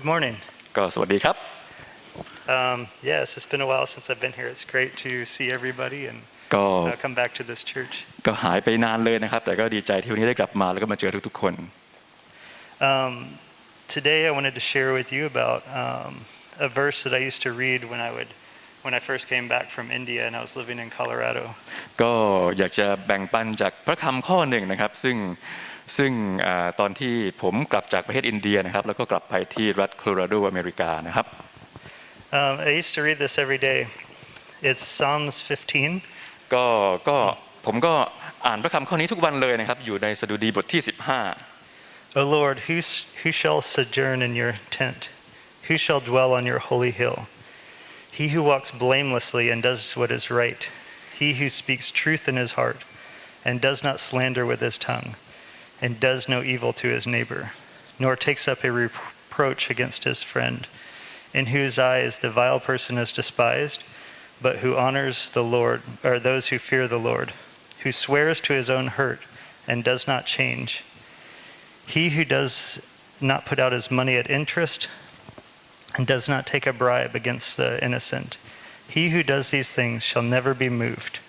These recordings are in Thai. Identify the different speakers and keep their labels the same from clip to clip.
Speaker 1: Good morning.
Speaker 2: ก็สวัสดีครับ
Speaker 1: Um, yes, it's been a while since I've been here. It's great to see everybody and
Speaker 2: ก็
Speaker 1: uh, come back to this church.
Speaker 2: ก็หายไปนานเลยนะครับ แต่ก็ดีใจที่วันนี้ได้กลับมาแล้วก็มาเจอทุกๆคน
Speaker 1: Um, today, I wanted to share with you about um, a verse that I used to read when I would, when I first came back from India and I was living in Colorado.
Speaker 2: ก็อยากจะแบ่งปันจากพระคำข้อหนึ่งนะครับ ซึ่ง ซึ่งอาตอนที่ผมกลับจากประเทศอินเดียนะครับแล้วก็กลับไปที่รัฐโคโลราโดอเมริกานะครับ
Speaker 1: Um, I used to read this every day. It's Psalms 15.
Speaker 2: ก็ก็ผมก็อ่านพระคำข้อนี้ทุกวันเลยนะครับ อยู่ในสดุดีบทที่
Speaker 1: O Lord, who, s- who shall sojourn in your tent? Who shall dwell on your holy hill? He who walks blamelessly and does what is right. He who speaks truth in his heart and does not slander with his tongue and does no evil to his neighbor, nor takes up a reproach against his friend, in whose eyes the vile person is despised, but who honors the Lord, or those who fear the Lord, who swears to his own hurt and does not change. He who does not put out his money at interest and does not take a bribe against the innocent. He who does these things shall never be moved.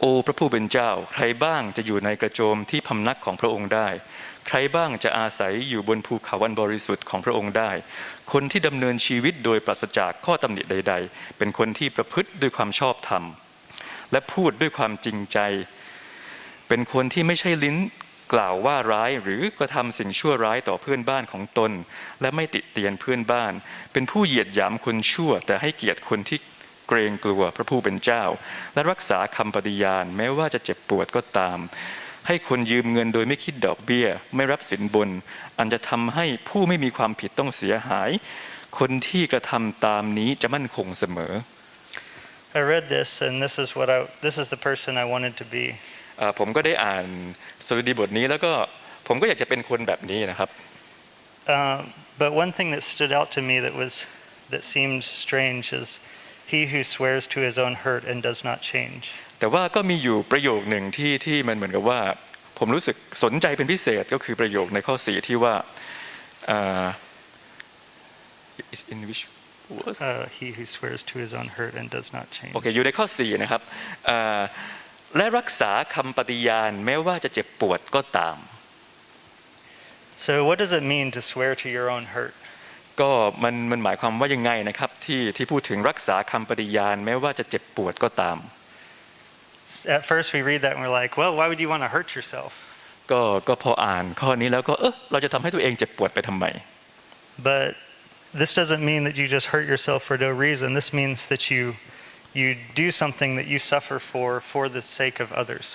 Speaker 2: โอ้พระผู้เป็นเจ้า ใครบ้างจะอยู่ในกระโจมที่พำนักของพระองค์ได้ ใครบ้างจะอาศัยอยู่บนภูเขาวันบริสุทธิ์ของพระองค์ได้ คนที่ดำเนินชีวิตโดยปราศจากข้อตำหนิใด ๆ เป็นคนที่ประพฤติด้วยความชอบธรรม และพูดด้วยความจริงใจ เป็นคนที่ไม่ใช่ลิ้นกล่าวว่าร้ายหรือกระทำสิ่งชั่วร้ายต่อเพื่อนบ้านของตน และไม่ติเตียนเพื่อนบ้าน เป็นผู้เหยียดหยามคนชั่ว แต่ให้เกียรติคนที่ เกรงกลัวพระผู้เป็นเจ้า และรักษาคำปฏิญาณแม้ว่าจะเจ็บปวดก็ตาม ให้คนยืมเงินโดยไม่คิดดอกเบี้ย ไม่รับสินบน อันจะทำให้ผู้ไม่มีความผิดต้องเสียหาย คนที่กระทำตามนี้จะมั่นคงเสมอ
Speaker 1: I read this, and this is what I. This is the person I wanted to be.
Speaker 2: อ่าผมก็ได้อ่านสดุดีบทนี้แล้วก็ผมก็อยากจะเป็นคนแบบนี้นะครับ
Speaker 1: Um, but one thing that stood out to me that was that seemed strange is, "He who swears to his own hurt and does not change."
Speaker 2: แต่ว่าก็มีอยู่ประโยคหนึ่งที่ที่มันเหมือนกับว่า ผมรู้สึกสนใจเป็นพิเศษก็คือประโยคในข้อสี่ที่ว่าอ่า is in which was
Speaker 1: Uh, he who swears to his own hurt and does not change.
Speaker 2: โอเคอยู่ในข้อสี่นะครับอ่าและรักษาคำปฏิญาณแม้ว่าจะเจ็บปวดก็ตาม
Speaker 1: So, what does it mean to swear to your own hurt?
Speaker 2: ก็มันมันหมายความว่ายังไงนะครับ ที่ที่พูดถึงรักษาคำปฏิญาณแม้ว่าจะเจ็บปวดก็ตาม
Speaker 1: At first, we read that and we're like, "Well, why would you want to hurt yourself?"
Speaker 2: ก็ก็พออ่านข้อนี้แล้วก็เออเราจะทำให้ตัวเองเจ็บปวดไปทำไม
Speaker 1: But this doesn't mean that you just hurt yourself for no reason. This means that you you do something that you suffer for for the sake of others.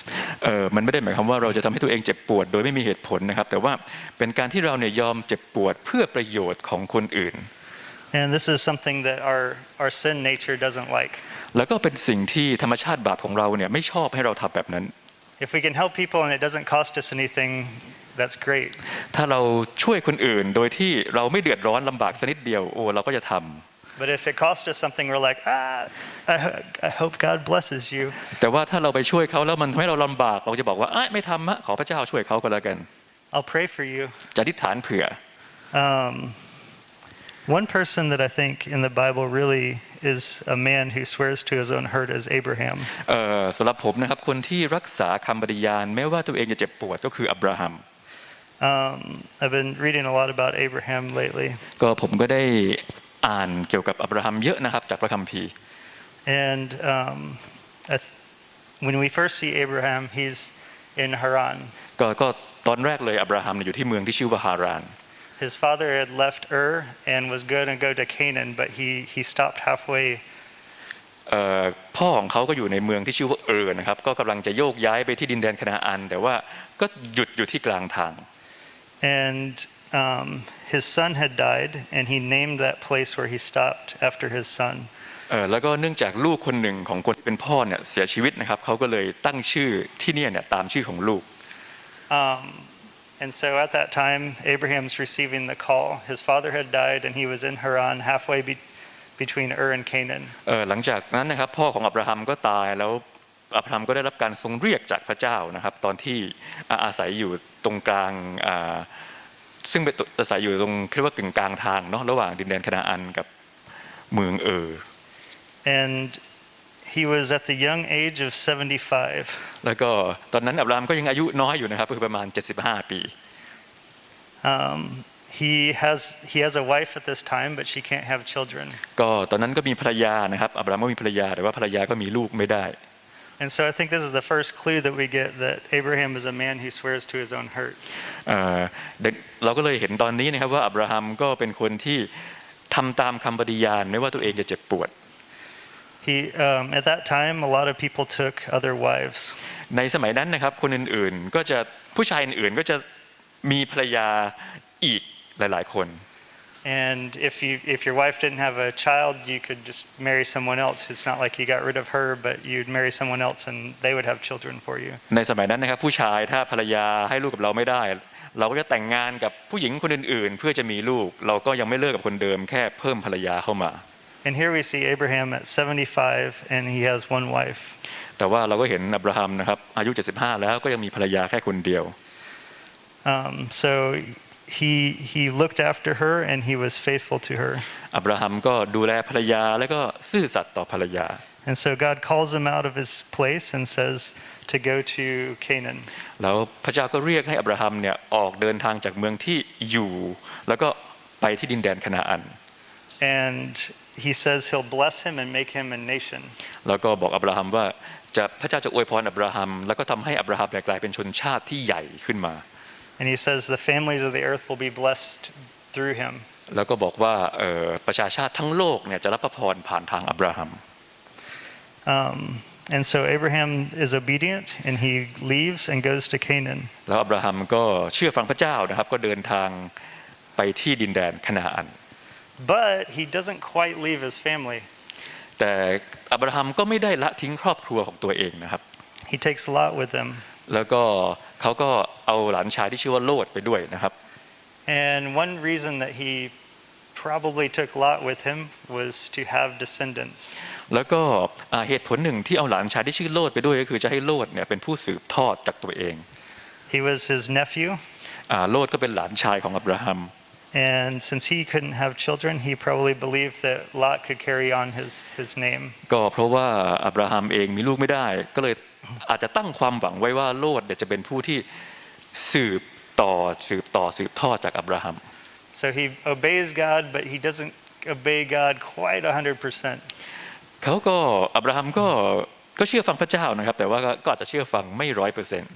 Speaker 2: เออมันไม่ได้หมายความว่าเราจะทำให้ตัวเองเจ็บปวด โดยไม่มีเหตุผลนะครับ แต่ว่าเป็นการที่เราเนี่ยยอมเจ็บปวดเพื่อประโยชน์ของคนอื่น
Speaker 1: And this is something that our our sin nature doesn't like.
Speaker 2: แล้วก็เป็นสิ่งที่ธรรมชาติบาปของเราเนี่ยไม่ชอบให้เราทำแบบนั้น
Speaker 1: If we can help people and it doesn't cost us anything, that's great.
Speaker 2: ถ้าเราช่วยคนอื่นโดยที่เราไม่เดือดร้อนลำบากสักนิดเดียวโอ้เราก็จะทำ
Speaker 1: But if it costs us something, we're like, ah, I, ho- I hope God blesses you.
Speaker 2: แต่ว่าถ้าเราไปช่วยเขาแล้วมันทำให้เราลำบากเราจะบอกว่าอ้ายไม่ทำอะขอพระเจ้าช่วยเขาก็แล้วกัน
Speaker 1: I'll pray for you.
Speaker 2: จะอธิษฐานเผื่อ
Speaker 1: Um, one person that I think in the Bible really is a man who swears to his own hurt is Abraham.
Speaker 2: เอ่อสำหรับผมนะครับคนที่รักษาคำปฏิญาณ แม้ว่าตัวเองจะเจ็บปวดก็คืออับราฮัม
Speaker 1: Um, I've been reading a lot about Abraham lately,
Speaker 2: ก็ผมก็ได้อ่านเกี่ยวกับอับราฮัมเยอะนะครับจากพระคัมภีร์
Speaker 1: and um, I th- when we first see Abraham, he's in Haran.
Speaker 2: ก็ก็ตอนแรกเลยอับราฮัมเนี่ยอยู่ที่เมืองที่ชื่อว่าฮาราน
Speaker 1: His father had left Ur and was going to go to Canaan, but he, he stopped halfway
Speaker 2: เอ่อพ่อของเขาก็อยู่ในเมืองที่ชื่อว่าเออนะครับ ก็กำลังจะโยกย้ายไปที่ดินแดนคณาอัน แต่ว่าก็หยุดอยู่ที่กลางทาง
Speaker 1: And um, his son had died, and he named that place where he stopped after his son.
Speaker 2: เอ่อแล้วก็เนื่องจากลูกคนหนึ่งของคนที่เป็นพ่อเนี่ยเสียชีวิตนะครับเขาก็เลยตั้งชื่อที่เนี่ยเนี่ยตามชื่อของลูก
Speaker 1: Um, and so at that time, Abraham's receiving the call. His father had died, and he was in Haran, halfway be- between Ur and Canaan.
Speaker 2: เอ่อหลังจากนั้นนะครับพ่อของอับราฮัมก็ตายแล้วอับราฮัมก็ได้รับการทรงเรียกจากพระเจ้านะครับตอนที่อาอาศัยอยู่ตรงกลางอ่าซึ่งเป็นอาศัยอยู่ตรงเรียกว่ากึ่งกลางทางเนาะระหว่างดินแดนคณาอันกับเมืองเออ
Speaker 1: And he was at the young age of 75.
Speaker 2: แล้วก็ตอนนั้นอับรามก็ยังอายุน้อยอยู่นะครับคือประมาณ 75 ปี
Speaker 1: Um, he has he has a wife at this time, but she can't have children.
Speaker 2: ก็ตอนนั้นก็มีภรรยานะครับอับรามก็มีภรรยาแต่ว่าภรรยาก็มีลูกไม่ได้
Speaker 1: And so I think this is the first clue that we get that Abraham is a man who swears to his own hurt.
Speaker 2: เอ่อเด็กเราก็เลยเห็นตอนนี้นะครับว่าอับราฮัมก็เป็นคนที่ทำตามคำปฏิญาณไม่ว่าตัวเองจะเจ็บปวด
Speaker 1: He um, at that time a lot of people took other wives.
Speaker 2: ในสมัยนั้นนะครับคนอื่นๆก็จะผู้ชายอื่นๆก็จะมีภรรยาอีกหลายๆคน
Speaker 1: And if you if your wife didn't have a child, you could just marry someone else. It's not like you got rid of her, but you'd marry someone else and they would have children for you.
Speaker 2: ในสมัยนั้นนะครับผู้ชายถ้าภรรยาให้ลูกกับเราไม่ได้ เราก็จะแต่งงานกับผู้หญิงคนอื่นๆ เพื่อจะมีลูก เราก็ยังไม่เลิกกับคนเดิมแค่เพิ่มภรรยาเข้ามา
Speaker 1: And here we see Abraham at 75 and he has one wife.
Speaker 2: แต่ว่าเราก็เห็นอับราฮัมนะครับอายุ 75 แล้วก็ยังมีภรรยาแค่คนเดียว
Speaker 1: Um, so he he looked after her and he was faithful to her.
Speaker 2: อับราฮัมก็ดูแลภรรยาแล้วก็ซื่อสัตย์ต่อภรรยา
Speaker 1: And so God calls him out of his place and says to go to Canaan.
Speaker 2: แล้วพระเจ้าก็เรียกให้อับราฮัมเนี่ยออกเดินทางจากเมืองที่อยู่ แล้วก็ไปที่ดินแดนคณาอัน
Speaker 1: And he says he'll bless him and make him a nation.
Speaker 2: แล้วก็บอกอับราฮัมว่าจะพระเจ้าจะอวยพรอับราฮัมแล้วก็ทำให้อับราฮัมเนี่ยกลายเป็นชนชาติที่ใหญ่ขึ้นมา
Speaker 1: And he says the families of the earth will be blessed through him.
Speaker 2: แล้วก็บอกว่าเอ่อประชาชาติทั้งโลกเนี่ยจะรับพระพรผ่านทางอับราฮัม
Speaker 1: Um, and so Abraham is obedient and he leaves and goes to Canaan.
Speaker 2: แล้วอับราฮัมก็เชื่อฟังพระเจ้านะครับก็เดินทางไปที่ดินแดนคณาอัน
Speaker 1: But he doesn't quite leave his family.
Speaker 2: แต่อับราฮัมก็ไม่ได้ละทิ้งครอบครัวของตัวเองนะครับ
Speaker 1: He takes Lot with him.
Speaker 2: แล้วก็เขาก็เอาหลานชายที่ชื่อว่าโลดไปด้วยนะครับ
Speaker 1: And one reason that he probably took Lot with him was to have descendants.
Speaker 2: แล้วก็อ่าเหตุผลหนึ่งที่เอาหลานชายที่ชื่อโลดไปด้วยก็คือจะให้โลดเนี่ยเป็นผู้สืบทอดจากตัวเอง
Speaker 1: He was his nephew,
Speaker 2: อ่าโลดก็เป็นหลานชายของอับราฮัม
Speaker 1: and since he couldn't have children, he probably believed that Lot could carry on his, his name.
Speaker 2: ก็เพราะว่าอับราฮัมเองมีลูกไม่ได้ ก็เลยอาจจะตั้งความหวังไว้ว่าโลดเนี่ยจะเป็นผู้ที่สืบต่อสืบต่อสืบทอดจากอับราฮัม
Speaker 1: So he obeys God, but he doesn't obey God quite 100%.
Speaker 2: เขาก็อับราฮัมก็ก็เชื่อฟังพระเจ้านะครับ แต่ว่าก็ก็อาจจะเชื่อฟังไม่ร้อยเปอร์เซ็นต์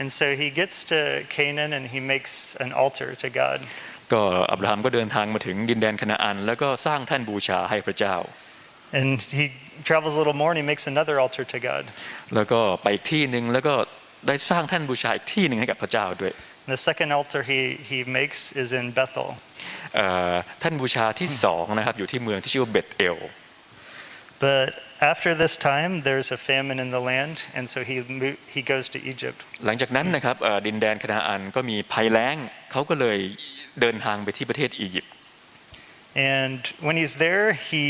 Speaker 1: And so he gets to Canaan and he makes an altar to God.
Speaker 2: ก็อับราฮัมก็เดินทางมาถึงดินแดนคณาอัน แล้วก็สร้างแท่นบูชาให้พระเจ้า
Speaker 1: And he travels a little more and he makes another altar to God.
Speaker 2: แล้วก็ไปอีกที่หนึ่งแล้วก็ได้สร้างแท่นบูชาอีกที่หนึ่งให้กับพระเจ้าด้วย
Speaker 1: And the second altar he, he makes is in Bethel.
Speaker 2: เอ่อแท่นบูชาที่สองนะครับอยู่ที่เมืองที่ชื่อว่าเบตเอล
Speaker 1: But after this time, there's a famine in the land, and so he, mo- he goes to Egypt.
Speaker 2: หลังจากนั้นนะครับเอ่อดินแดนคณาอันก็มีภัยแล้งเขาก็เลย เดินทางไปที่ประเทศอียิปต์
Speaker 1: And when he's there, he,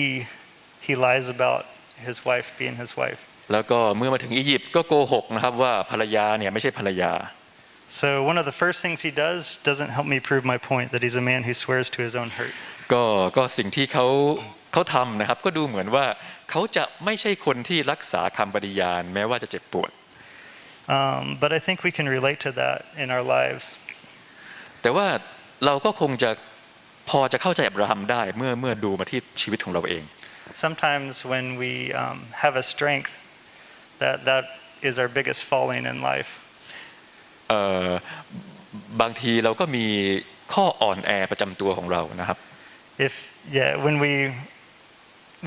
Speaker 1: he lies about his wife being his wife.
Speaker 2: แล้วก็เมื่อมาถึงอียิปต์ก็โกหกนะครับว่าภรรยาเนี่ยไม่ใช่ภรรยา
Speaker 1: So one of the first things he does doesn't help me prove my point that he's a man who swears to his own hurt.
Speaker 2: ก็ก็สิ่งที่เขาเขาทำนะครับก็ดูเหมือนว่าเขาจะไม่ใช่คนที่รักษาคำปฏิญาณแม้ว่าจะเจ็บปวด
Speaker 1: Um, but I think we can relate to that in our lives.
Speaker 2: แต่ว่า เราก็คงจะพอจะเข้าใจอับราฮัมได้เมื่อเมื่อดูมาที่ชีวิตของเราเอง
Speaker 1: Sometimes when we um, have a strength, that, that is our biggest falling in life.
Speaker 2: เอ่อบางทีเราก็มีข้ออ่อนแอประจำตัวของเรานะครับ
Speaker 1: If, yeah, when we,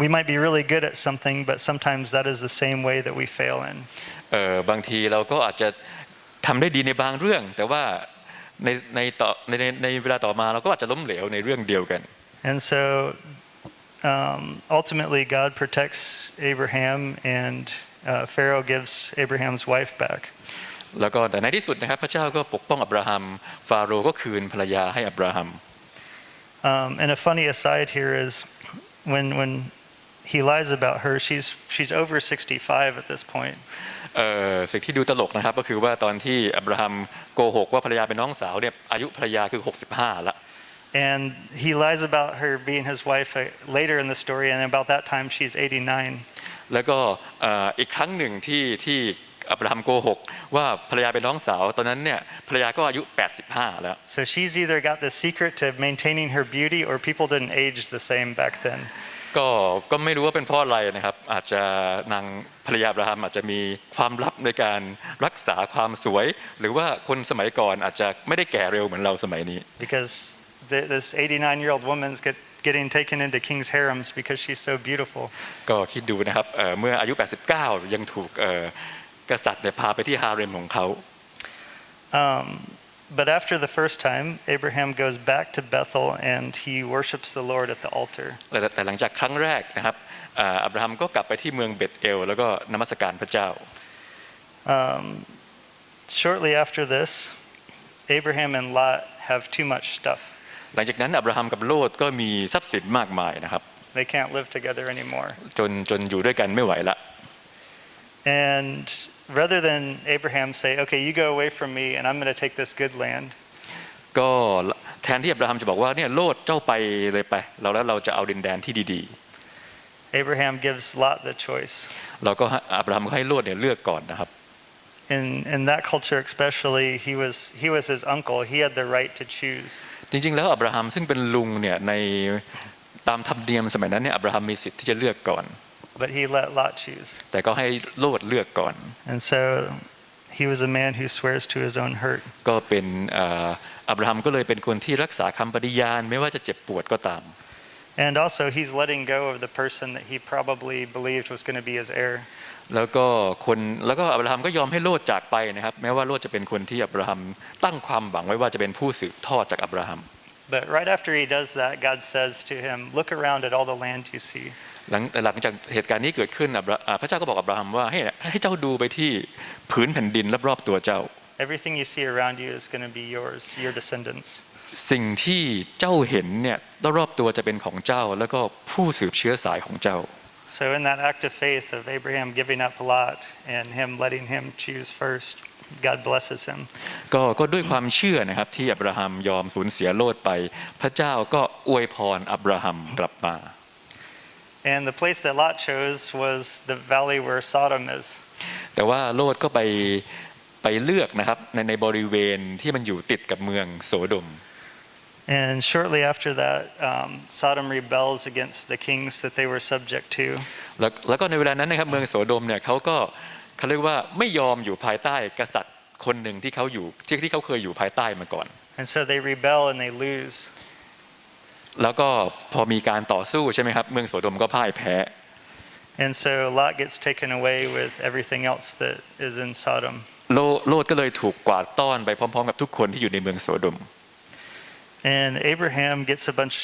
Speaker 1: we might be really good at something, but sometimes that is the same way that we fail in.
Speaker 2: เอ่อบางทีเราก็อาจจะทำได้ดีในบางเรื่อง แต่ว่า ในในต่อในในในเวลาต่อมาเราก็อาจจะล้มเหลวในเรื่องเดียวกัน
Speaker 1: And so um, ultimately, God protects Abraham, and uh, Pharaoh gives Abraham's wife back.
Speaker 2: แล้วก็แต่ในที่สุดนะครับพระเจ้าก็ปกป้องอับราฮัมฟาโรห์ก็คืนภรรยาให้อับราฮัม
Speaker 1: Um, and a funny aside here is when, when he lies about her. She's she's over 65 at this point.
Speaker 2: เอ่อสิ่งที่ดูตลกนะครับ ก็คือว่าตอนที่อับราฮัมโกหกว่าภรรยาเป็นน้องสาวเนี่ยอายุภรรยาคือ 65แล้ว
Speaker 1: And he lies about her being his wife uh, later in the story, and about that time she's 89.
Speaker 2: แล้วก็เอ่ออีกครั้งหนึ่งที่ที่อับราฮัมโกหกว่าภรรยาเป็นน้องสาวตอนนั้นเนี่ยภรรยาก็อายุ 85 แล้ว
Speaker 1: So she's either got the secret to maintaining her beauty, or people didn't age the same back then.
Speaker 2: ก็ก็ไม่รู้ว่าเป็นเพราะอะไรนะครับ อาจจะนางภรรยาอับราฮัมอาจจะมีความลับในการรักษาความสวย หรือว่าคนสมัยก่อนอาจจะไม่ได้แก่เร็วเหมือนเราสมัยนี้
Speaker 1: Because th this 89 year old woman's get, getting taken into king's harems because she's so beautiful.
Speaker 2: ก็คิดดูนะครับเอ่อเมื่ออายุ 89 ยังถูกเอ่อกษัตริย์เนี่ยพาไปที่ฮาเร็มของเขา
Speaker 1: Um, but after the first time, Abraham goes back to Bethel and he worships the Lord at the altar.
Speaker 2: แต่แต่หลังจากครั้งแรกนะครับเอ่ออับราฮัมก็กลับไปที่เมืองเบธเอล แล้วก็นมัสการพระเจ้า
Speaker 1: Um, shortly after this, Abraham and Lot have too much stuff.
Speaker 2: หลังจากนั้นอับราฮัมกับโลดก็มีทรัพย์สินมากมายนะครับ
Speaker 1: They can't live together anymore.
Speaker 2: จนจนอยู่ด้วยกันไม่ไหวละ
Speaker 1: And rather than Abraham say, okay, you go away from me and I'm going to take this good land,
Speaker 2: ก็แทนที่อับราฮัมจะบอกว่าเนี่ยโลดเจ้าไปเลยไปเราแล้วเราจะเอาดินแดนที่ดี
Speaker 1: Abraham gives Lot the choice.
Speaker 2: ๆเราก็ให้อับราฮัมก็ให้โลดเนี่ยเลือกก่อนนะครับ
Speaker 1: In, in that culture especially, he was, he was his uncle. He had the right to choose.
Speaker 2: จริงๆแล้วอับราฮัมซึ่งเป็นลุงเนี่ยในตามธรรมเนียมสมัยนั้นเนี่ยอับราฮัมมีสิทธิ์ที่จะเลือกก่อน
Speaker 1: But he let Lot choose.
Speaker 2: แต่ก็ให้โลดเลือกก่อน
Speaker 1: And so he was a man who swears to his own hurt.
Speaker 2: ก็เป็นเอ่ออับราฮัมก็เลยเป็นคนที่รักษาคำปฏิญาณไม่ว่าจะเจ็บปวดก็ตาม
Speaker 1: And also, he's letting go of the person that he probably believed was going to be his heir.
Speaker 2: แล้วก็คนแล้วก็อับราฮัมก็ยอมให้โลดจากไปนะครับ แม้ว่าโลดจะเป็นคนที่อับราฮัมตั้งความหวังไว้ว่าจะเป็นผู้สืบทอดจากอับราฮัม
Speaker 1: But right after he does that, God says to him, Look around at all the land you see.
Speaker 2: หลังแต่หลังจากเหตุการณ์นี้เกิดขึ้นอับราอ่าพระเจ้าก็บอกอับราฮัมว่าให้ให้เจ้าดูไปที่ผืนแผ่นดินรอบๆตัวเจ้า
Speaker 1: Everything you see around you is going to be yours, your descendants.
Speaker 2: สิ่งที่เจ้าเห็นเนี่ยรอบๆตัวจะเป็นของเจ้า แล้วก็ผู้สืบเชื้อสายของเจ้า
Speaker 1: So, in that act of faith of Abraham giving up Lot and him letting him choose first, God blesses him.
Speaker 2: ก็ก็ด้วยความเชื่อนะครับที่อับราฮัมยอมสูญเสียโลดไป พระเจ้าก็อวยพรอับราฮัมกลับมา
Speaker 1: And the place that Lot chose was the valley where Sodom is.
Speaker 2: แต่ว่าโลดก็ไปไปเลือกนะครับในในบริเวณที่มันอยู่ติดกับเมืองโสโดม
Speaker 1: And shortly after that, um, Sodom rebels against the kings that they were subject to.
Speaker 2: แล้วแล้วก็ในเวลานั้นนะครับเมืองโสโดมเนี่ยเขาก็เขาเรียกว่าไม่ยอมอยู่ภายใต้กษัตริย์คนหนึ่งที่เขาอยู่ที่ที่เขาเคยอยู่ภายใต้มาก่อน
Speaker 1: And so they rebel and they lose.
Speaker 2: แล้วก็พอมีการต่อสู้ใช่ไหมครับเมืองโสโดมก็พ่ายแพ้
Speaker 1: And so Lot gets taken away with everything else that is in Sodom.
Speaker 2: โลโลดก็เลยถูกกวาดต้อนไปพร้อมๆกับทุกคนที่อยู่ในเมืองโสโดม
Speaker 1: And Abraham gets a bunch,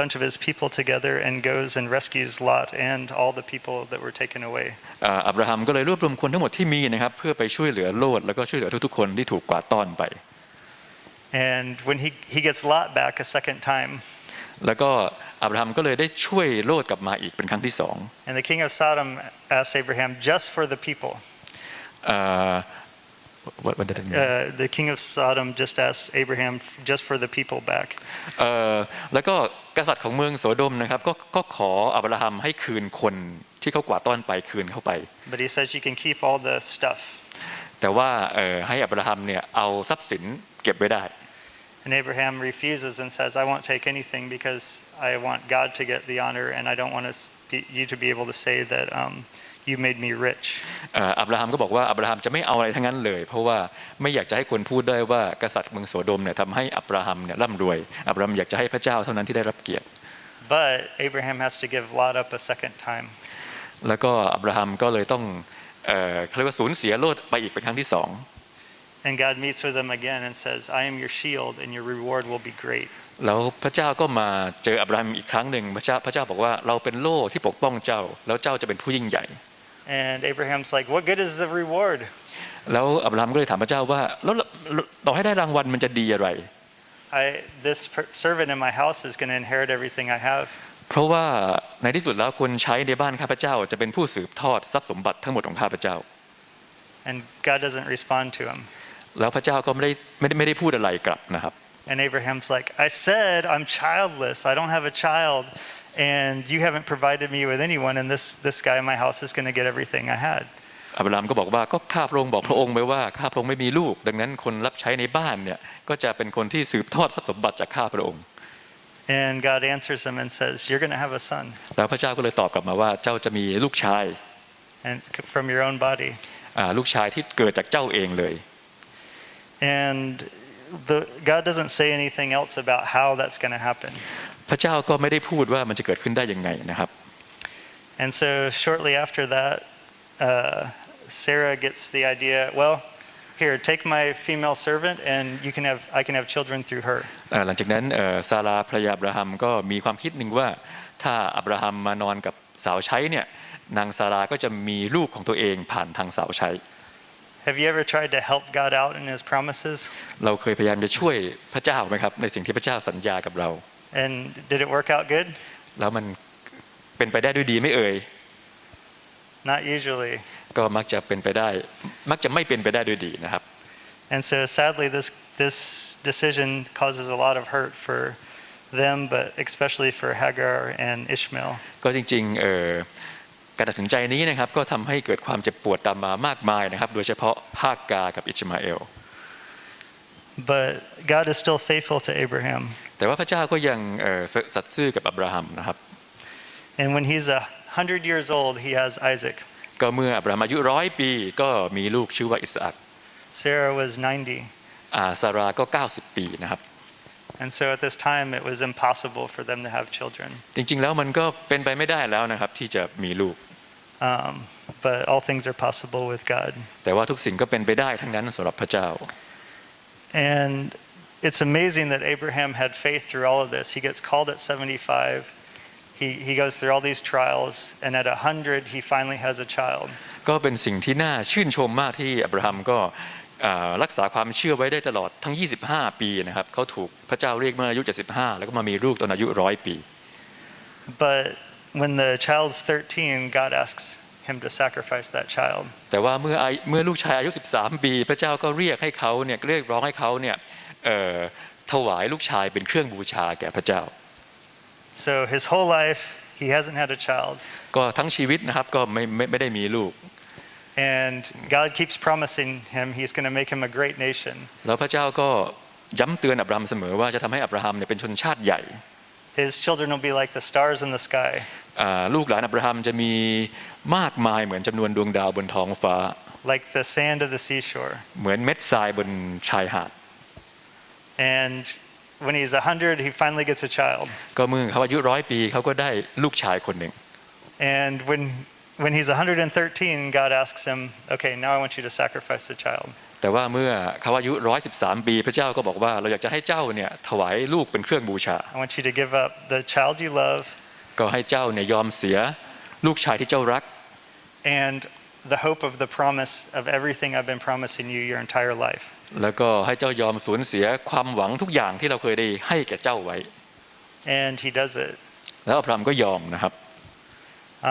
Speaker 1: bunch of his people together and goes and rescues Lot and all the people that were taken away.
Speaker 2: อ่าอับราฮัมก็เลยรวบรวมคนทั้งหมดที่มีนะครับเพื่อไปช่วยเหลือโลดแล้วก็ช่วยเหลือทุกๆคนที่ถูกกวาดต้อนไป
Speaker 1: And when he, he gets Lot back a second time,
Speaker 2: แล้วก็อับราฮัมก็เลยได้ช่วยโลดกลับมาอีกเป็นครั้งที่สอง
Speaker 1: and the king of Sodom asks Abraham, just for the people.
Speaker 2: อ่า what what did it mean?
Speaker 1: Uh, the king of Sodom just asks Abraham just for the people back.
Speaker 2: เอ่อแล้วก็กษัตริย์ของเมืองโสโดมนะครับก็ก็ขออับราฮัมให้คืนคนที่เขากวาดต้อนไปคืนเข้าไป
Speaker 1: But he says you can keep all the stuff.
Speaker 2: แต่ว่าเอ่อให้อับราฮัมเนี่ยเอาทรัพย์สินเก็บไว้ได้
Speaker 1: And Abraham refuses and says, I won't take anything because I want God to get the honor and I don't want us, you to be able to say that um, you made me rich.
Speaker 2: เอ่ออับราฮัมก็บอกว่าอับราฮัมจะไม่เอาอะไรทั้งนั้นเลย เพราะว่าไม่อยากจะให้คนพูดได้ว่ากษัตริย์เมืองโสโดมเนี่ยทำให้อับราฮัมเนี่ยร่ำรวยอับราฮัมอยากจะให้พระเจ้าเท่านั้นที่ได้รับเกียรติ
Speaker 1: But Abraham has to give Lot up a second time.
Speaker 2: แล้วก็อับราฮัมก็เลยต้องเอ่อเขาเรียกว่าสูญเสียโลดไปอีกเป็นครั้งที่สอง
Speaker 1: And God meets with him again and says, I am your shield and your reward will be great.
Speaker 2: แล้วพระเจ้าก็มาเจออับราฮัมอีกครั้งหนึ่งพระเจ้าพระเจ้าบอกว่าเราเป็นโล่ที่ปกป้องเจ้า แล้วเจ้าจะเป็นผู้ยิ่งใหญ่
Speaker 1: And Abraham's like, What good is the reward?
Speaker 2: แล้วอับราฮัมก็เลยถามพระเจ้าว่าแล้วต่อให้ได้รางวัลมันจะดีอะไร
Speaker 1: I, this per- servant in my house is going to inherit everything I have.
Speaker 2: เพราะว่าในที่สุดแล้วคนใช้ในบ้านข้าพเจ้า จะเป็นผู้สืบทอดทรัพย์สมบัติทั้งหมดของข้าพเจ้า
Speaker 1: And God doesn't respond to him.
Speaker 2: แล้วพระเจ้าก็ไม่ได้ไม่ได้ไม่ได้พูดอะไรกลับนะครับ
Speaker 1: And Abraham's like, I said I'm childless. I don't have a child. And you haven't provided me with anyone. And this, this guy in my house is going to get everything I had.
Speaker 2: อับรามก็บอกว่าก็ข้าพระองค์บอกพระองค์ไปว่าข้าพระองค์ไม่มีลูก ดังนั้นคนรับใช้ในบ้านเนี่ยก็จะเป็นคนที่สืบทอดทรัพย์สมบัติจากข้าพระองค์
Speaker 1: And God answers him and says, You're going to have a son.
Speaker 2: แล้วพระเจ้าก็เลยตอบกลับมาว่าเจ้าจะมีลูกชาย
Speaker 1: And from your own body.
Speaker 2: อ่าลูกชายที่เกิดจากเจ้าเองเลย
Speaker 1: And the, God doesn't say anything else about how that's going to happen.
Speaker 2: พระเจ้าก็ไม่ได้พูดว่ามันจะเกิดขึ้นได้ยังไงนะครับ
Speaker 1: And so shortly after that, uh, Sarah gets the idea, well, here, take my female servant and you can have, I can have children through her.
Speaker 2: อ่าหลังจากนั้นเอ่อซาราภรรยาอับราฮัมก็มีความคิดหนึ่งว่าถ้าอับราฮัมมานอนกับสาวใช้เนี่ยนางซาราก็จะมีลูกของตัวเองผ่านทางสาวใช้
Speaker 1: Have you ever tried to help God out in his promises?
Speaker 2: เราเคยพยายามจะช่วยพระเจ้าไหมครับ ในสิ่งที่พระเจ้าสัญญากับเรา
Speaker 1: And did it work out good?
Speaker 2: แล้วมันเป็นไปได้ด้วยดีไหม่เอ่ย
Speaker 1: Not usually.
Speaker 2: ก็มักจะเป็นไปได้ มักจะไม่เป็นไปได้ด้วยดีนะครับ
Speaker 1: And so sadly, this, this decision causes a lot of hurt for them, but especially for Hagar and Ishmael.
Speaker 2: ก็จริงๆเอ่อ การตัดสินใจนี้นะครับก็ทำให้เกิดความเจ็บปวดตามมามากมายนะครับ โดยเฉพาะภาคกากับอิชมาเอล
Speaker 1: But God is still faithful to Abraham.
Speaker 2: แต่ว่าพระเจ้าก็ยังเอ่อสัตย์ซื่อกับอับราฮัมนะครับ
Speaker 1: And when he's a hundred years old, he has Isaac.
Speaker 2: ก็เมื่ออับราฮัมอายุร้อยปีก็มีลูกชื่อว่าอิสอัก
Speaker 1: Sarah was 90.
Speaker 2: อ่าซาราก็ 90 ปีนะครับ
Speaker 1: And so at this time, it was impossible for them to have children.
Speaker 2: จริงๆแล้วมันก็เป็นไปไม่ได้แล้วนะครับที่จะมีลูก
Speaker 1: Um, but all things are possible with God.
Speaker 2: แต่ว่าทุกสิ่งก็เป็นไปได้ทั้งนั้นสำหรับพระเจ้า
Speaker 1: And it's amazing that Abraham had faith through all of this. He gets called at 75. He, he goes through all these trials, and at 100, he finally has a child.
Speaker 2: ก็เป็นสิ่งที่น่าชื่นชมมากที่อับราฮัมก็อ่ารักษาความเชื่อไว้ได้ตลอดทั้ง 25 ปีนะครับเขาถูกพระเจ้าเรียกเมื่ออายุ 75 แล้วก็มามีลูกตอนอายุร้อยปี
Speaker 1: But when the child's 13, God asks him to sacrifice that child.
Speaker 2: แต่ว่าเมื่ออายุเมื่อลูกชายอายุ 13 ปี พระเจ้าก็เรียกให้เขาเนี่ยเรียกร้องให้เขาเนี่ยเอ่อถวายลูกชายเป็นเครื่องบูชาแก่พระเจ้า
Speaker 1: So his whole life, he hasn't had a child.
Speaker 2: ก็ทั้งชีวิตนะครับก็ไม่ไม่ไม่ได้มีลูก
Speaker 1: And God keeps promising him he's going to make him a great nation.
Speaker 2: แล้วพระเจ้าก็ย้ำเตือนอับราฮัมเสมอว่าจะทำให้อับราฮัมเนี่ยเป็นชนชาติใหญ่
Speaker 1: His children will be like the stars in the sky.
Speaker 2: อ่าลูกหลานอับราฮัมจะมีมากมายเหมือนจำนวนดวงดาวบนท้องฟ้า
Speaker 1: like the sand of the seashore.
Speaker 2: เหมือนเม็ดทรายบนชายหาด
Speaker 1: And when he's 100, he finally gets a child.
Speaker 2: ก็เมื่อเขาอายุร้อยปีเขาก็ได้ลูกชายคนหนึ่ง
Speaker 1: And when, when he's 113, God asks him, okay, now I want you to sacrifice the child.
Speaker 2: แต่ว่าเมื่อเขาอายุร้อยสิบสามปี พระเจ้าก็บอกว่าเราอยากจะให้เจ้าเนี่ยถวายลูกเป็นเครื่องบูชา
Speaker 1: I want you to give up the child you love
Speaker 2: ก็ให้เจ้าเนี่ยยอมเสียลูกชายที่เจ้ารัก
Speaker 1: and the hope of the promise of everything I've been promising you your entire life.
Speaker 2: แล้วก็ให้เจ้ายอมสูญเสียความหวังทุกอย่างที่เราเคยได้ให้แก่เจ้าไว้
Speaker 1: And he does it.
Speaker 2: แล้วอับรามก็ยอมนะครับ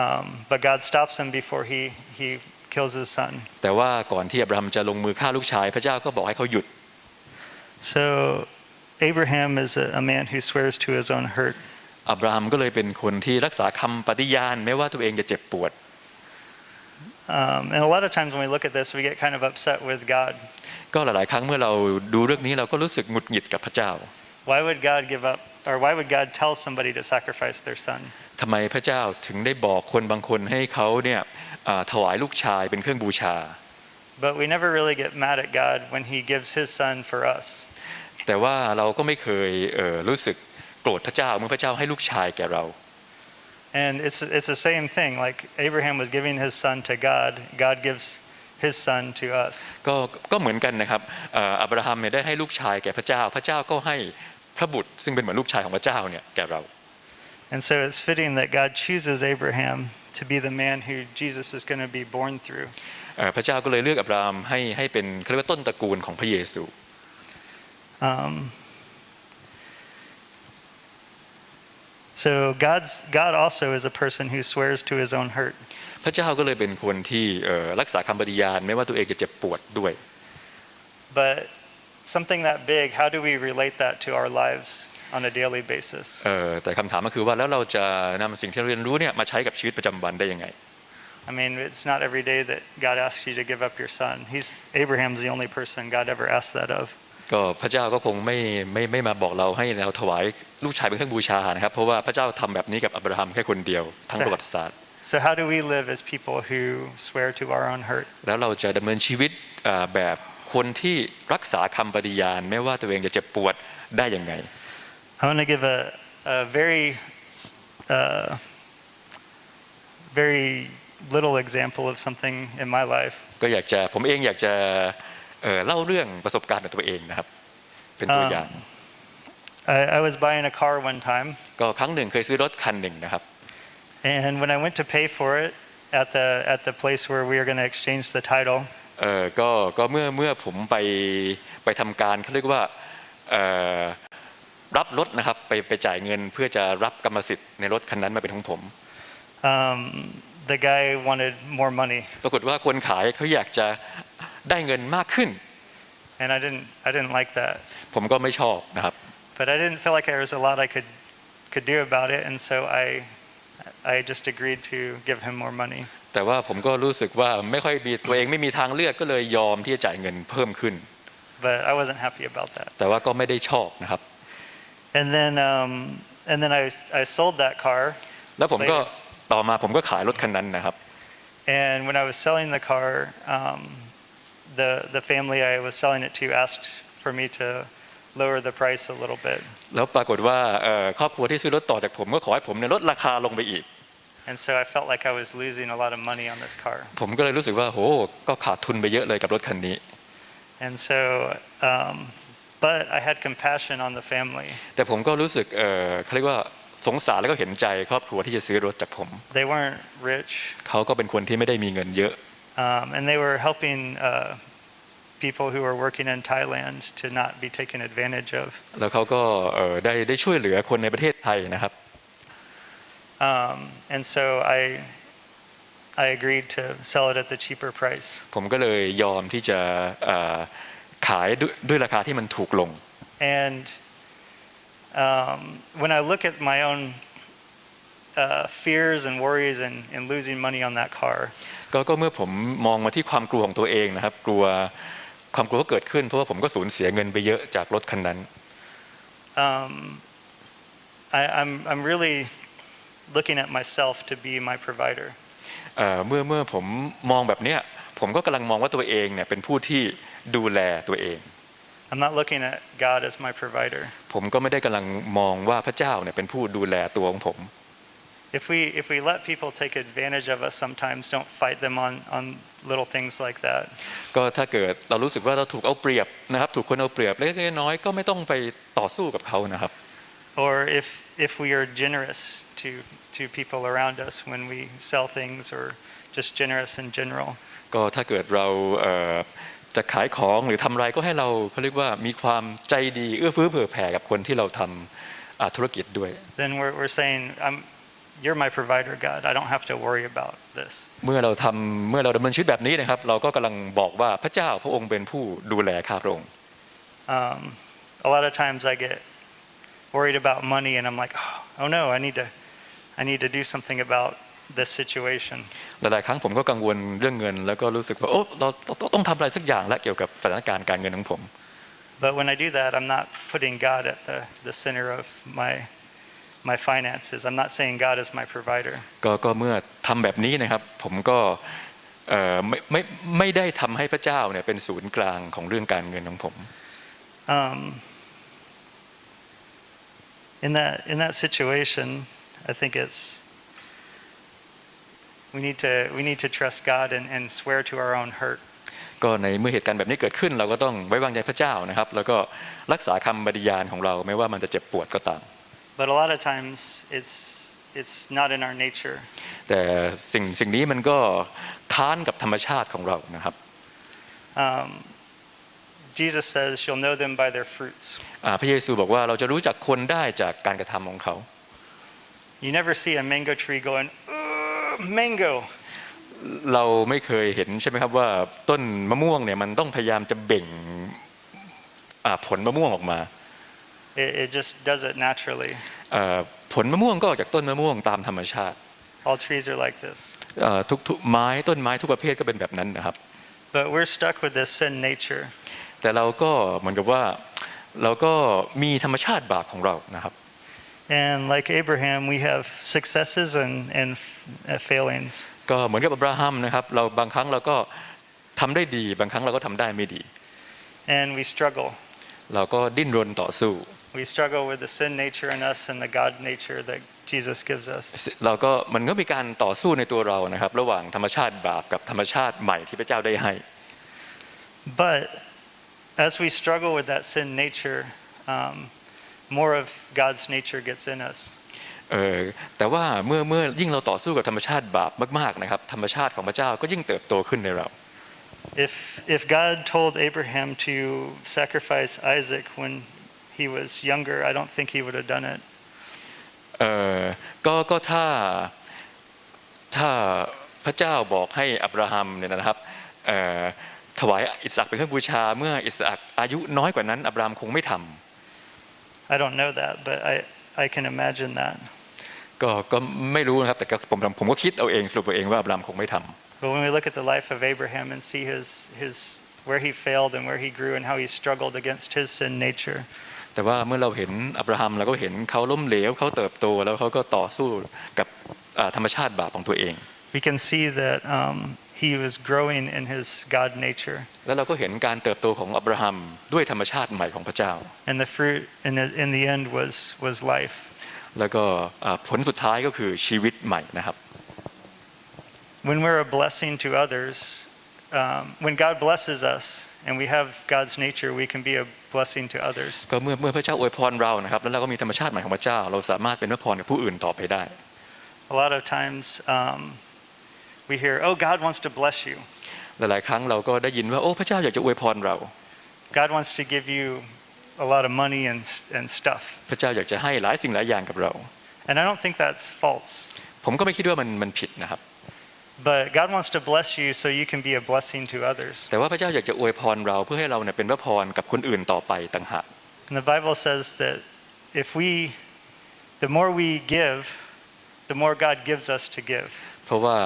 Speaker 1: Um, but God stops him before he, he kills his son.
Speaker 2: แต่ว่าก่อนที่อับรามจะลงมือฆ่าลูกชาย พระเจ้าก็บอกให้เขาหยุด
Speaker 1: So Abraham is a, a man who swears to his own hurt.
Speaker 2: อับราฮัมก็เลยเป็นคนที่รักษาคำปฏิญาณแม้ว่าตัวเองจะเจ็บปวด
Speaker 1: Um, and a lot of times when we look at this, we get kind of upset with God.
Speaker 2: ก็หลายๆ ครั้งเมื่อเราดูเรื่องนี้เราก็รู้สึกหงุดหงิดกับพระเจ้า
Speaker 1: Why would God give up, or why would God tell somebody to sacrifice their son?
Speaker 2: ทำไมพระเจ้าถึงได้บอกคนบางคนให้เขาเนี่ยอ่าถวายลูกชายเป็นเครื่องบูชา
Speaker 1: But we never really get mad at God when he gives his son for us.
Speaker 2: แต่ว่าเราก็ไม่เคยเอ่อรู้สึกโกรธพระเจ้าเมื่อพระเจ้าให้ลูกชายแก่เรา
Speaker 1: And it's, it's the same thing. Like Abraham was giving his son to God, God gives his son to us.
Speaker 2: ก็ก็เหมือนกันนะครับเอ่ออับราฮัมเนี่ยได้ให้ลูกชายแก่พระเจ้า พระเจ้าก็ให้พระบุตรซึ่งเป็นเหมือนลูกชายของพระเจ้าเนี่ยแก่เรา
Speaker 1: And so it's fitting that God chooses Abraham to be the man who Jesus is going to be born through.
Speaker 2: เอ่อพระเจ้าก็เลยเลือกอับราฮัมให้ให้เป็นเขาเรียกว่าต้นตระกูลของพระเยซู
Speaker 1: Um, so So God's God also is a person who swears to his own hurt.
Speaker 2: พระเจ้าก็เลยเป็นคนที่เอ่อรักษาคำปฏิญาณไม่ว่าตัวเองจะเจ็บปวดด้วย
Speaker 1: But something that big, how do we relate that to our lives on a daily basis?
Speaker 2: เอ่อแต่คำถามก็คือว่าแล้วเราจะนำสิ่งที่เราเรียนรู้เนี่ยมาใช้กับชีวิตประจำวันได้ยังไง
Speaker 1: I mean, it's not every day that God asks you to give up your son. He's Abraham's the only person God ever asked that of.
Speaker 2: ก็พระเจ้าก็คงไม่ไม่ไม่มาบอกเราให้เราถวายลูกชายเป็นเครื่องบูชานะครับ เพราะว่าพระเจ้าทำแบบนี้กับอับราฮัมแค่คนเดียวทั้งประวัติศาสตร์
Speaker 1: So how do we live as people who swear to our own hurt?
Speaker 2: แล้วเราจะดำเนินชีวิตอ่าแบบคนที่รักษาคำปฏิญาณ ไม่ว่าตัวเองจะเจ็บปวดได้ยังไง
Speaker 1: I want to give a, a very, uh, very little example of something in my life.
Speaker 2: ก็อยากจะผมเองอยากจะเอ่อเล่าเรื่องประสบการณ์ของตัวเองนะครับ เป็นตัวอย่าง
Speaker 1: I, I was buying a car one time,
Speaker 2: ก็ครั้งหนึ่งเคยซื้อรถคันหนึ่งนะครับ
Speaker 1: and when I went to pay for it at the at the place where we were going to exchange the title,
Speaker 2: เออก็ก็เมื่อเมื่อผมไปไปทำการเขาเรียกว่าเอ่อ รับรถนะครับไปไปจ่ายเงินเพื่อจะรับกรรมสิทธิ์ในรถคันนั้นมาเป็นของผม
Speaker 1: um, the guy wanted more money,
Speaker 2: ปรากฏว่าคนขายเขาอยากจะได้เงินมากขึ้น
Speaker 1: and I didn't I didn't like that.
Speaker 2: ผมก็ไม่ชอบนะครับ
Speaker 1: But I didn't feel like there was a lot I could could do about it, and so I I just agreed to give him more money.
Speaker 2: แต่ว่าผมก็รู้สึกว่าไม่ค่อยมีตัวเองไม่มีทางเลือกก็เลยยอมที่จะจ่ายเงินเพิ่มขึ้น
Speaker 1: But I wasn't happy about that.
Speaker 2: แต่ว่าก็ไม่ได้ชอบนะครับ
Speaker 1: And then um, and then I I sold that car,
Speaker 2: แล้วผมก็ต่อมาผมก็ขายรถคันนั้นนะครับ
Speaker 1: and when I was selling the car, um, the the family I was selling it to asked for me to lower the price a little bit,
Speaker 2: แล้วปรากฏว่าเอ่อครอบครัวที่ซื้อรถต่อจากผมก็ขอให้ผมเนี่ยลดราคาลงไปอีก
Speaker 1: and so I felt like I was losing a lot of money on this car.
Speaker 2: ผมก็เลยรู้สึกว่าโหก็ขาดทุนไปเยอะเลยกับรถคันนี้
Speaker 1: And so, um, but I had compassion on the family.
Speaker 2: แต่ผมก็รู้สึกเอ่อเขาเรียกว่าสงสารแล้วก็เห็นใจครอบครัวที่จะซื้อรถจากผม
Speaker 1: They weren't rich,
Speaker 2: เขาก็เป็นคนที่ไม่ได้มีเงินเยอะ
Speaker 1: um, and they were helping uh, people who were working in Thailand to not be taken advantage of.
Speaker 2: แล้วเขาก็เอ่อได้ได้ช่วยเหลือคนในประเทศไทยนะครับ
Speaker 1: Um, and so I, I agreed to sell it at the cheaper price.
Speaker 2: ผมก็เลยยอมที่จะเอ่อ ขายด้วยด้วยราคาที่มันถูกลง
Speaker 1: And um, when I look at my own uh, fears and worries and, and losing money on that car,
Speaker 2: ก็ก็เมื่อผมมองมาที่ความกลัวของตัวเองนะครับ กลัวความกลัวก็เกิดขึ้นเพราะว่าผมก็สูญเสียเงินไปเยอะจากรถคันนั้น
Speaker 1: um, I, I'm, I'm really looking at myself to be my provider.
Speaker 2: เอ่อเมื่อเมื่อผมมองแบบเนี้ยผมก็กำลังมองว่าตัวเองเนี่ยเป็นผู้ที่ ดูแลตัวเอง
Speaker 1: I'm not looking at God as my provider.
Speaker 2: ผมก็ไม่ได้กำลังมองว่าพระเจ้าเนี่ยเป็นผู้ดูแลตัวของผม
Speaker 1: If we, if we let people take advantage of us sometimes, don't fight them on, on little things like that.
Speaker 2: ก็ถ้าเกิดเรารู้สึกว่าเราถูกเอาเปรียบนะครับ ถูกคนเอาเปรียบเล็กๆน้อยๆก็ไม่ต้องไปต่อสู้กับเขานะครับ
Speaker 1: Or if, if we are generous to, to people around us when we sell things or just generous in general.
Speaker 2: ก็ถ้าเกิดเราเอ่อ จะขายของหรือทำอะไรก็ให้เราเขาเรียกว่ามีความใจดีเอื้อเฟื้อเผื่อแผ่กับคนที่เราทำอ่าธุรกิจด้วย
Speaker 1: Then we're, we're saying, I'm, you're my provider, God. I don't have to worry about this.
Speaker 2: เมื่อเราทำเมื่อเราดำเนินชีวิตแบบนี้นะครับ เราก็กำลังบอกว่าพระเจ้าพระองค์เป็นผู้ดูแลข้าพระองค์
Speaker 1: Um, a lot of times I get worried about money and I'm like, oh, oh no, I need to, I need to do something about this situation.
Speaker 2: หลายๆ ครั้งผมก็กังวลเรื่องเงิน แล้วก็รู้สึกว่าโอ้เราเราต้องทำอะไรสักอย่างและเกี่ยวกับสถานการณ์การเงินของผม
Speaker 1: But when I do that, I'm not putting God at the, the center of my, my finances. I'm not saying God is my provider.
Speaker 2: ก็ก็เมื่อทำแบบนี้นะครับ ผมก็เอ่อไม่ไม่ไม่ได้ทำให้พระเจ้าเนี่ยเป็นศูนย์กลางของเรื่องการเงินของผม
Speaker 1: Um, in that in that situation, I think it's we need to we need to trust God and, and swear to our own hurt.
Speaker 2: ก็ในเมื่อเหตุการณ์แบบนี้เกิดขึ้น เราก็ต้องไว้วางใจพระเจ้านะครับ แล้วก็รักษาคำปฏิญาณของเราไม่ว่ามันจะเจ็บปวดก็ตาม
Speaker 1: But a lot of times it's it's not in our nature.
Speaker 2: แต่สิ่งสิ่งนี้มันก็ค้านกับธรรมชาติของเรานะครับ
Speaker 1: Um, Jesus says, "You'll know them by their fruits."
Speaker 2: อ่าพระเยซูบอกว่าเราจะรู้จักคนได้จากการกระทำของเขา
Speaker 1: You never see a mango tree going, "Ugh, mango.
Speaker 2: เราไม่เคยเห็นใช่ไหมครับว่าต้นมะม่วงเนี่ยมันต้องพยายามจะเบ่งอ่าผลมะม่วงออกมา
Speaker 1: It, it just does it naturally.
Speaker 2: เอ่อผลมะม่วงก็ออกจากต้นมะม่วงตามธรรมชาติ
Speaker 1: All trees are like this.
Speaker 2: เอ่อทุกทุกไม้ต้นไม้ทุกประเภทก็เป็นแบบนั้นนะครับ
Speaker 1: But we're stuck with this sin nature.
Speaker 2: แต่เราก็เหมือนกับว่าเราก็มีธรรมชาติบาปของเรานะครับ
Speaker 1: And like Abraham, we have successes and, and uh, failings.
Speaker 2: ก็เหมือนกับอับราฮัมนะครับ เราบางครั้งเราก็ทำได้ดี บางครั้งเราก็ทำได้ไม่ดี
Speaker 1: And we struggle.
Speaker 2: เราก็ดิ้นรนต่อสู้
Speaker 1: We struggle with the sin nature in us and the God nature that Jesus gives us.
Speaker 2: เราก็มันก็มีการต่อสู้ในตัวเรานะครับ ระหว่างธรรมชาติบาปกับธรรมชาติใหม่ที่พระเจ้าได้ให้
Speaker 1: But as we struggle with that sin nature, um, more of God's nature gets in us.
Speaker 2: เออแต่ว่าเมื่อเมื่อยิ่งเราต่อสู้กับธรรมชาติบาปมากๆนะครับธรรมชาติของพระเจ้าก็ยิ่งเติบโตขึ้นในเรา
Speaker 1: If, if God told Abraham to sacrifice Isaac when he was younger, I don't think he would have done it.
Speaker 2: เออก็ก็ถ้าถ้าพระเจ้าบอกให้อับราฮัมเนี่ยนะครับเอ่อถวายอิสอักเป็นเครื่องบูชาเมื่ออิสอักอายุน้อยกว่านั้นอับราฮัมคงไม่ทำ
Speaker 1: I don't know that, but I, I can imagine that.
Speaker 2: ก็ก็ไม่รู้นะครับแต่ก็ผมผมก็คิดเอาเองสรุปเอาเองว่าอับราฮัมคงไม่ทำ
Speaker 1: But when we look at the life of Abraham and see his, his, where he failed and where he grew and how he struggled against his sin nature,
Speaker 2: แต่ว่าเมื่อเราเห็นอับราฮัมเราก็เห็นเขาล้มเหลวเขาเติบโตแล้วเขาก็ต่อสู้กับอ่าธรรมชาติบาปของตัวเอง
Speaker 1: we can see that um, he was growing in his God nature.
Speaker 2: แล้วเราก็เห็นการเติบโตของอับราฮัมด้วยธรรมชาติใหม่ของพระเจ้า
Speaker 1: And the fruit in the, in the end was, was life.
Speaker 2: แล้วก็อ่าผลสุดท้ายก็คือชีวิตใหม่นะครับ
Speaker 1: When we're a blessing to others, um, when God blesses us and we have God's nature, we can be a blessing to others.
Speaker 2: ก็เมื่อเมื่อพระเจ้าอวยพรเรานะครับ แล้วเราก็มีธรรมชาติใหม่ของพระเจ้า เราสามารถเป็นพระพรกับผู้อื่นต่อไปได้
Speaker 1: A lot of times um, we hear, oh, God wants to bless you.
Speaker 2: หลายๆครั้งเราก็ได้ยินว่าโอ้พระเจ้าอยากจะอวยพรเรา
Speaker 1: God wants to give you a lot of money and, and stuff.
Speaker 2: พระเจ้าอยากจะให้หลายสิ่งหลายอย่างกับเรา
Speaker 1: And I don't think that's false.
Speaker 2: ผมก็ไม่คิดว่ามันมันผิดนะครับ
Speaker 1: But God wants to bless you so you can be a blessing to others.
Speaker 2: แต่ว่าพระเจ้าอยากจะอวยพรเราเพื่อให้เราเนี่ยเป็นพระพรกับคนอื่นต่อไปต่างหาก
Speaker 1: And the Bible says that if we, the more we give, the more God gives us to give.
Speaker 2: เพราะว่า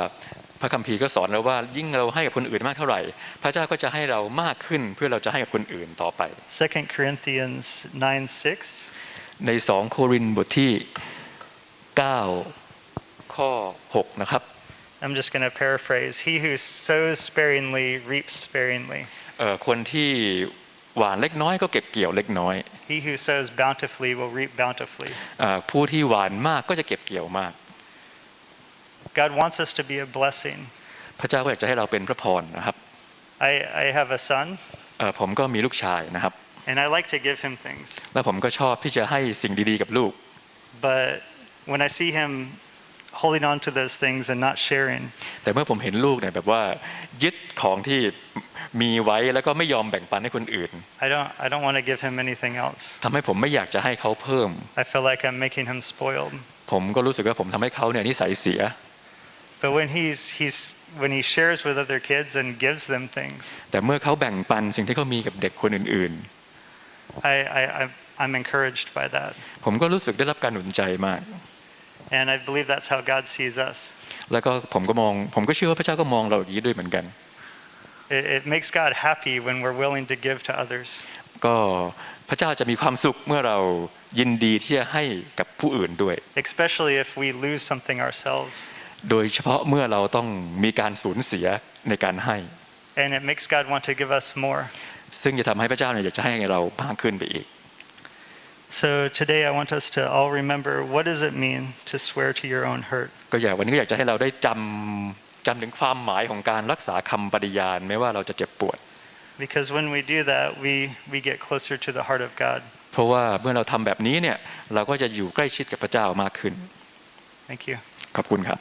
Speaker 2: พระคัมภีร์ก็สอนเราว่ายิ่งเราให้กับคนอื่นมากเท่าไหร่ พระเจ้าก็จะให้เรามากขึ้นเพื่อเราจะให้กับคนอื่นต่อไป
Speaker 1: 2 Corinthians 9 6.
Speaker 2: ใน 2 โครินธ์บทที่ 9 ข้อ 6 นะครับ
Speaker 1: I'm just going to paraphrase. He who sows sparingly reaps sparingly.
Speaker 2: เอ่อคนที่หวานเล็กน้อยก็เก็บเกี่ยวเล็กน้อย
Speaker 1: He who sows bountifully will reap bountifully.
Speaker 2: อ่าผู้ที่หวานมากก็จะเก็บเกี่ยวมาก
Speaker 1: God wants us to be a blessing.
Speaker 2: พระเจ้าก็อยากจะให้เราเป็นพระพรนะครับ
Speaker 1: I, I have a son,
Speaker 2: เอ่อผมก็มีลูกชายนะครับ
Speaker 1: and I like to give him things.
Speaker 2: แล้วผมก็ชอบที่จะให้สิ่งดีๆกับลูก
Speaker 1: But when I see him holding on to those things and not sharing,
Speaker 2: แต่เมื่อผมเห็นลูกเนี่ยแบบว่ายึดของที่มีไว้แล้วก็ไม่ยอมแบ่งปันให้คนอื่น
Speaker 1: I don't, I don't want to give him anything else.
Speaker 2: ทำให้ผมไม่อยากจะให้เขาเพิ่ม
Speaker 1: I feel like I'm making him spoiled.
Speaker 2: ผมก็รู้สึกว่าผมทำให้เขาเนี่ยนิสัยเสีย
Speaker 1: But when he's, he's, when he shares with other kids and gives them things,
Speaker 2: แต่เมื่อเขาแบ่งปันสิ่งที่เขามีกับเด็กคนอื่น
Speaker 1: I, I, I'm- I'm encouraged by that.
Speaker 2: ๆ ผมก็รู้สึกได้รับการหนุนใจมาก
Speaker 1: And I believe that's how God sees us.
Speaker 2: แล้วก็ผมก็มอง ผมก็เชื่อว่าพระเจ้าก็มองเราอย่างนี้ด้วยเหมือนกัน
Speaker 1: It, it makes God happy when we're willing to give to others.
Speaker 2: ก็พระเจ้าจะมีความสุขเมื่อเรายินดีที่จะให้กับผู้อื่นด้วย
Speaker 1: especially if we lose something ourselves.
Speaker 2: โดยเฉพาะเมื่อเราต้องมีการสูญเสียในการให้
Speaker 1: And it makes God want to give us more.
Speaker 2: ซึ่งจะทำให้พระเจ้าเนี่ยอยากจะให้เรามากขึ้นไปอีก
Speaker 1: So today I want us to all remember what does it mean to swear to your own hurt?
Speaker 2: ก็อยากวันนี้ก็อยากจะให้เราได้จำจำถึงความหมายของการรักษาคำปฏิญาณไม่ว่าเราจะเจ็บปวด
Speaker 1: Because when we do that, we, we get closer to the heart of God.
Speaker 2: เพราะว่าเมื่อเราทำแบบนี้เนี่ยเราก็จะอยู่ใกล้ชิดกับพระเจ้ามากขึ้น
Speaker 1: Thank you.
Speaker 2: ขอบคุณครับ